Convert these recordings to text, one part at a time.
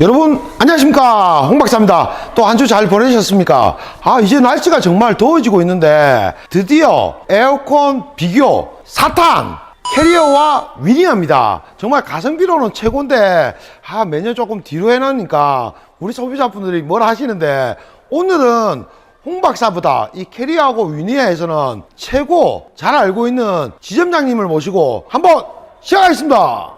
여러분 안녕하십니까? 홍 박사입니다. 또 한 주 잘 보내셨습니까? 아 이제 날씨가 정말 더워지고 있는데 드디어 에어컨 비교 사탄 캐리어와 위니아입니다. 정말 가성비로는 최고인데 아 매년 조금 뒤로 해놓으니까 우리 소비자분들이 뭐라 하시는데 오늘은 홍 박사보다 이 캐리어하고 위니아에서는 최고 잘 알고 있는 지점장님을 모시고 한번 시작하겠습니다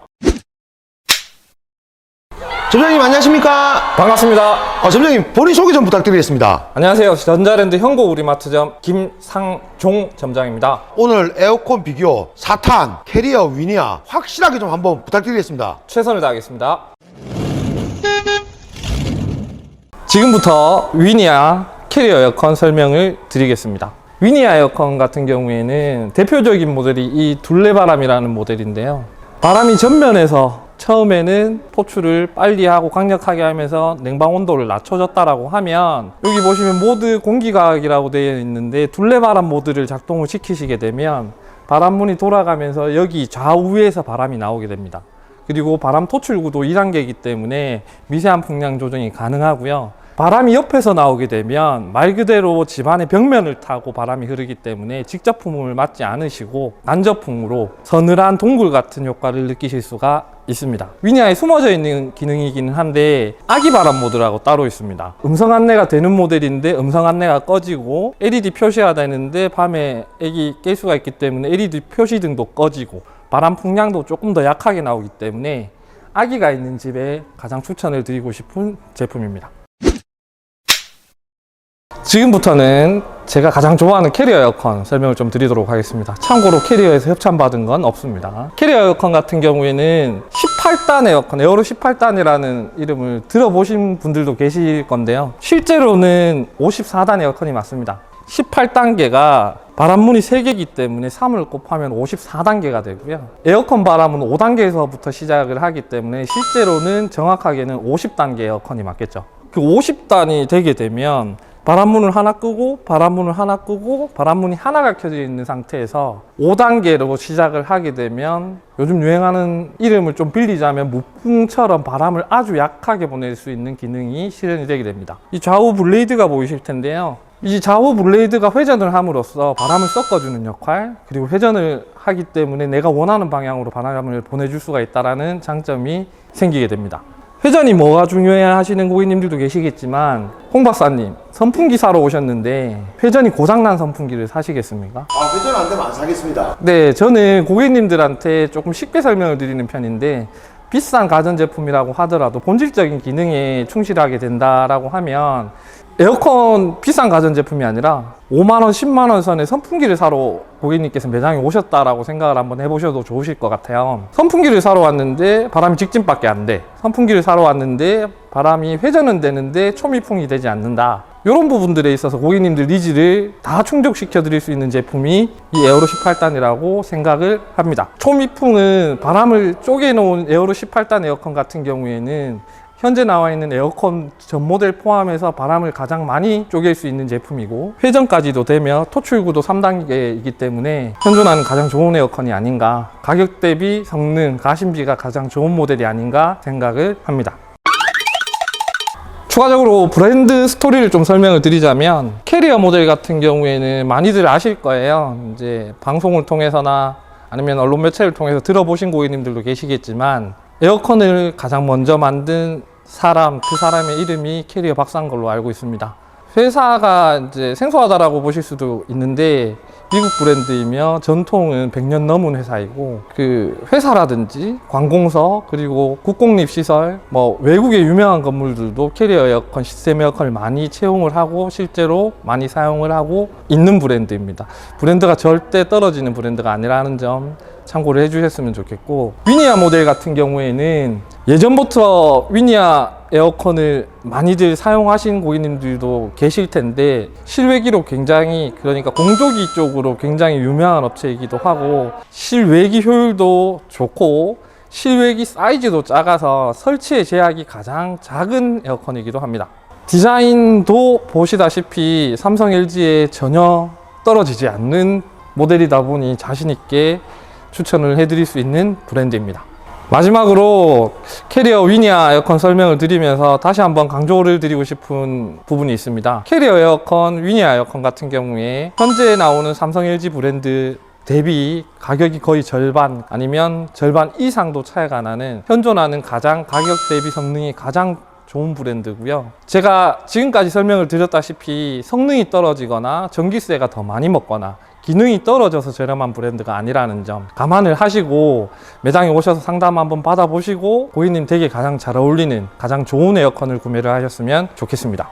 점장님 안녕하십니까 반갑습니다. 어, 점장님 본인 소개 좀 부탁드리겠습니다. 안녕하세요. 전자랜드 현고 우리마트점 김상종 점장입니다. 오늘 에어컨 비교 4탄 캐리어 위니아 확실하게 좀 한번 부탁드리겠습니다. 최선을 다하겠습니다. 지금부터 위니아 캐리어 에어컨 설명을 드리겠습니다. 위니아 에어컨 같은 경우에는 대표적인 모델이 이 둘레바람이라는 모델인데요. 바람이 전면에서 처음에는 포출을 빨리 하고 강력하게 하면서 냉방 온도를 낮춰줬다라고 하면 여기 보시면 모드 공기과학이라고 되어 있는데 둘레바람 모드를 작동을 시키시게 되면 바람문이 돌아가면서 여기 좌우에서 바람이 나오게 됩니다. 그리고 바람 토출구도 2단계이기 때문에 미세한 풍량 조정이 가능하고요. 바람이 옆에서 나오게 되면 말 그대로 집안의 벽면을 타고 바람이 흐르기 때문에 직접 품을 맞지 않으시고 간접풍으로 서늘한 동굴 같은 효과를 느끼실 수가 있습니다. 위니아에 숨어져 있는 기능이기는 한데 아기 바람 모드라고 따로 있습니다. 음성 안내가 되는 모델인데 음성 안내가 꺼지고 LED 표시가 되는데 밤에 애기 깰 수가 있기 때문에 LED 표시 등도 꺼지고 바람 풍량도 조금 더 약하게 나오기 때문에 아기가 있는 집에 가장 추천을 드리고 싶은 제품입니다. 지금부터는 제가 가장 좋아하는 캐리어 에어컨 설명을 좀 드리도록 하겠습니다. 참고로 캐리어에서 협찬받은 건 없습니다. 캐리어 에어컨 같은 경우에는 18단 에어컨, 에어로 18단이라는 이름을 들어보신 분들도 계실 건데요. 실제로는 54단 에어컨이 맞습니다. 18단계가 바람문이 3개이기 때문에 3을 곱하면 54단계가 되고요. 에어컨 바람은 5단계에서부터 시작을 하기 때문에 실제로는 정확하게는 50단계 에어컨이 맞겠죠. 그 50단이 되게 되면 바람문을 하나 끄고 바람문을 하나 끄고 바람문이 하나가 켜져 있는 상태에서 5단계로 시작을 하게 되면 요즘 유행하는 이름을 좀 빌리자면 무풍처럼 바람을 아주 약하게 보낼 수 있는 기능이 실현이 되게 됩니다. 이 좌우 블레이드가 보이실 텐데요. 이 좌우 블레이드가 회전을 함으로써 바람을 섞어주는 역할 그리고 회전을 하기 때문에 내가 원하는 방향으로 바람을 보내줄 수가 있다는 장점이 생기게 됩니다. 회전이 뭐가 중요해 하시는 고객님들도 계시겠지만 홍 박사님 선풍기 사러 오셨는데 회전이 고장난 선풍기를 사시겠습니까? 아 회전 안 되면 안 사겠습니다. 네 저는 고객님들한테 조금 쉽게 설명을 드리는 편인데 비싼 가전제품이라고 하더라도 본질적인 기능에 충실하게 된다라고 하면 에어컨 비싼 가전제품이 아니라 5만원, 10만원 선에 선풍기를 사러 고객님께서 매장에 오셨다라고 생각을 한번 해보셔도 좋으실 것 같아요. 선풍기를 사러 왔는데 바람이 직진밖에 안 돼. 선풍기를 사러 왔는데 바람이 회전은 되는데 초미풍이 되지 않는다. 이런 부분들에 있어서 고객님들 니즈를 다 충족시켜 드릴 수 있는 제품이 이 에어로 18단이라고 생각을 합니다. 초미풍은 바람을 쪼개놓은 에어로 18단 에어컨 같은 경우에는 현재 나와 있는 에어컨 전 모델 포함해서 바람을 가장 많이 쪼갤 수 있는 제품이고 회전까지도 되며 토출구도 3단계이기 때문에 현존하는 가장 좋은 에어컨이 아닌가 가격 대비 성능, 가심비가 가장 좋은 모델이 아닌가 생각을 합니다. 추가적으로 브랜드 스토리를 좀 설명을 드리자면 캐리어 모델 같은 경우에는 많이들 아실 거예요. 이제 방송을 통해서나 아니면 언론 매체를 통해서 들어보신 고객님들도 계시겠지만 에어컨을 가장 먼저 만든 사람, 그 사람의 이름이 캐리어 박사인 걸로 알고 있습니다. 회사가 이제 생소하다라고 보실 수도 있는데 미국 브랜드이며 전통은 100년 넘은 회사이고 그 회사라든지 관공서 그리고 국공립 시설 뭐 외국의 유명한 건물들도 캐리어 에어컨 시스템 에어컨을 많이 채용을 하고 실제로 많이 사용을 하고 있는 브랜드입니다. 브랜드가 절대 떨어지는 브랜드가 아니라는 점 참고를 해주셨으면 좋겠고 위니아 모델 같은 경우에는 예전부터 위니아 에어컨을 많이들 사용하신 고객님들도 계실 텐데 실외 기로 굉장히 그러니까 공조기 쪽으로 굉장히 유명한 업체이기도 하고 실외기 효율도 좋고 실외기 사이즈도 작아서 설치의 제약이 가장 작은 에어컨이기도 합니다. 디자인도 보시다시피 삼성 LG에 전혀 떨어지지 않는 모델이다 보니 자신 있게 추천을 해드릴 수 있는 브랜드입니다. 마지막으로 캐리어 위니아 에어컨 설명을 드리면서 다시 한번 강조를 드리고 싶은 부분이 있습니다. 캐리어 에어컨, 위니아 에어컨 같은 경우에 현재 나오는 삼성 LG 브랜드 대비 가격이 거의 절반 아니면 절반 이상도 차이가 나는 현존하는 가장 가격 대비 성능이 가장 좋은 브랜드고요. 제가 지금까지 설명을 드렸다시피 성능이 떨어지거나 전기세가 더 많이 먹거나 기능이 떨어져서 저렴한 브랜드가 아니라는 점 감안을 하시고 매장에 오셔서 상담 한번 받아보시고 고객님 댁에 가장 잘 어울리는 가장 좋은 에어컨을 구매를 하셨으면 좋겠습니다.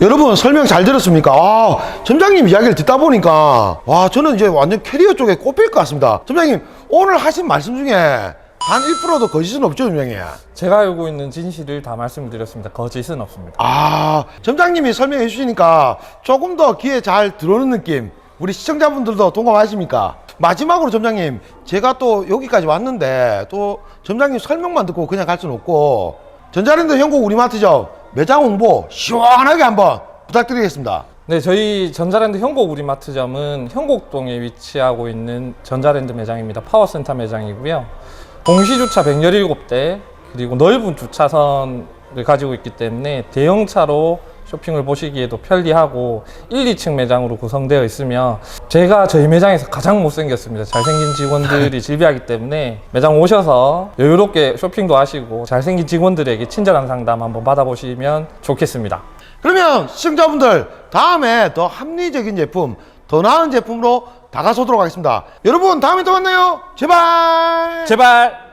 여러분 설명 잘 들었습니까? 아, 점장님 이야기를 듣다 보니까 와 저는 이제 완전 캐리어 쪽에 꼽힐 것 같습니다. 점장님 오늘 하신 말씀 중에 단 1%도 거짓은 없죠, 점장님? 제가 알고 있는 진실을 다 말씀드렸습니다. 거짓은 없습니다. 아, 점장님이 설명해 주시니까 조금 더 귀에 잘 들어오는 느낌. 우리 시청자분들도 동감하십니까? 마지막으로 점장님, 제가 또 여기까지 왔는데 또 점장님 설명만 듣고 그냥 갈 수는 없고 전자랜드 현곡 우리마트점 매장 홍보 시원하게 한번 부탁드리겠습니다. 네, 저희 전자랜드 현곡 우리마트점은 현곡동에 위치하고 있는 전자랜드 매장입니다. 파워센터 매장이고요. 동시주차 117대 그리고 넓은 주차선을 가지고 있기 때문에 대형차로 쇼핑을 보시기에도 편리하고 1, 2층 매장으로 구성되어 있으며 제가 저희 매장에서 가장 못생겼습니다. 잘생긴 직원들이 질비하기 때문에 매장 오셔서 여유롭게 쇼핑도 하시고 잘생긴 직원들에게 친절한 상담 한번 받아보시면 좋겠습니다. 그러면 시청자분들 다음에 더 합리적인 제품, 더 나은 제품으로 다가서도록 하겠습니다. 여러분 다음에 또 만나요. 제발. 제발